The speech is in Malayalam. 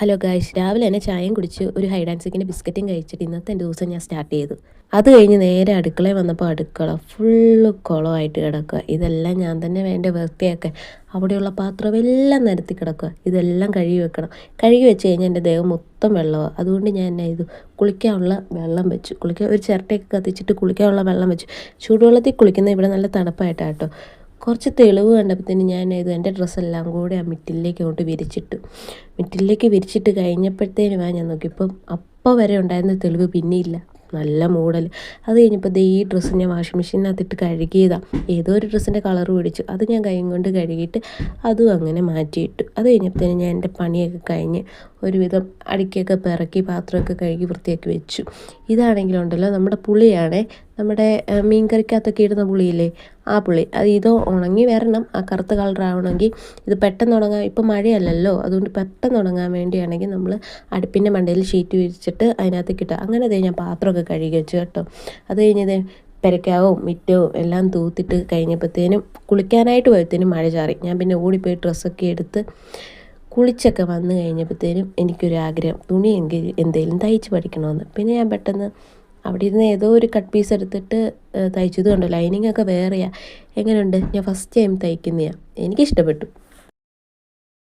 ഹലോ ഗായ്സ് രാവിലെ തന്നെ ചായയും കുടിച്ച് ഒരു ഹൈഡാൻസിക്കിന്റെ ബിസ്ക്കറ്റും കഴിച്ചിട്ട് ഇന്നത്തെ എന്റെ ദിവസം ഞാൻ സ്റ്റാർട്ട് ചെയ്തു. അത് കഴിഞ്ഞ് നേരെ അടുക്കളയിൽ വന്നപ്പോൾ അടുക്കള ഫുള്ള് കുളമായിട്ട് കിടക്കുക ഇതെല്ലാം ഞാൻ തന്നെ വേണ്ട വൃത്തിയാക്കാൻ അവിടെയുള്ള പാത്രം എല്ലാം നിരത്തി കിടക്കുക ഇതെല്ലാം കഴുകി വെക്കണം. കഴുകി വെച്ച് കഴിഞ്ഞാൽ എന്റെ ദേഹം മൊത്തം വെള്ളമാണ് അതുകൊണ്ട് ഞാൻ എന്നെ ഇത് കുളിക്കാനുള്ള വെള്ളം വെച്ചു. കുളിക്കാൻ ഒരു ചിരട്ടയൊക്കെ കത്തിച്ചിട്ട് കുളിക്കാനുള്ള വെള്ളം വെച്ചു. ചൂടുവെള്ളത്തിൽ കുളിക്കുന്ന ഇവിടെ നല്ല തണുപ്പായിട്ടാട്ടോ കുറച്ച് തെളിവ് കണ്ടപ്പോഴത്തേന് ഞാൻ ഇത് എന്റെ ഡ്രസ്സെല്ലാം കൂടെ ആ മിറ്റിലേക്ക് അങ്ങോട്ട് വിരിച്ചിട്ടു. മിറ്റിലേക്ക് വിരിച്ചിട്ട് കഴിഞ്ഞപ്പോഴത്തേനുമാണ് ഞാൻ നോക്കിയപ്പം അപ്പോൾ വരെ ഉണ്ടായിരുന്ന തെളിവ് പിന്നെയില്ല. നല്ല മൂടൽ അത് കഴിഞ്ഞപ്പോൾ ദേ ഈ ഡ്രസ്സ് ഞാൻ വാഷിംഗ് മെഷീനകത്തിട്ട് കഴുകിയതാണ് ഏതോ ഒരു ഡ്രസ്സിന്റെ കളർ പിടിച്ചു. അത് ഞാൻ കൈ കൊണ്ട് കഴുകിയിട്ട് അതും അങ്ങനെ മാറ്റിയിട്ടു. അത് കഴിഞ്ഞപ്പോഴത്തേനും ഞാൻ എന്റെ പണിയൊക്കെ കഴിഞ്ഞ് ഒരുവിധം അടിക്കൊക്കെ പിറക്കി പാത്രമൊക്കെ കഴുകി വൃത്തിയാക്കി വെച്ചു. ഇതാണെങ്കിലുണ്ടല്ലോ നമ്മുടെ പുളിയാണേ. നമ്മുടെ മീൻകറിക്കകത്തൊക്കെ ഇടുന്ന പുളിയില്ലേ ആ പുളി. അത് ഇത് ഉണങ്ങി വരണം. ആ കറുത്ത കളർ ആവണമെങ്കിൽ ഇത് പെട്ടെന്ന് ഉണങ്ങാൻ ഇപ്പം മഴയല്ലല്ലോ. അതുകൊണ്ട് പെട്ടെന്ന് ഉണങ്ങാൻ വേണ്ടിയാണെങ്കിൽ നമ്മൾ അടുപ്പിന്റെ മണ്ടയിൽ ഷീറ്റ് വിരിച്ചിട്ട് അതിനകത്ത് കിട്ടുക അങ്ങനെ അത് ഞാൻ പാത്രമൊക്കെ കഴുകി വെച്ചു കേട്ടോ. അത് കഴിഞ്ഞത് പെരക്കാവും മിറ്റവും എല്ലാം തൂത്തിട്ട് കഴിഞ്ഞപ്പോഴത്തേനും കുളിക്കാനായിട്ട് പോയത്തേനും മഴ ചാറി. ഞാൻ പിന്നെ ഓടിപ്പോയി ഡ്രസ്സൊക്കെ എടുത്ത് കുളിച്ചൊക്കെ വന്നു കഴിഞ്ഞപ്പോഴത്തേനും എനിക്കൊരു ആഗ്രഹം തുണി എങ്കിൽ എന്തെങ്കിലും തയ്ച്ച് പഠിക്കണമെന്ന്. പിന്നെ ഞാൻ പെട്ടെന്ന് അവിടെ ഇരുന്ന് ഏതോ ഒരു കട്ട് പീസ് എടുത്തിട്ട് തയ്ച്ചത് കണ്ടോ. ലൈനിങ് ഒക്കെ വേറെയാണ് എങ്ങനെയുണ്ട്? ഞാൻ ഫസ്റ്റ് ടൈം തയ്ക്കുന്നതാണ് എനിക്കിഷ്ടപ്പെട്ടു.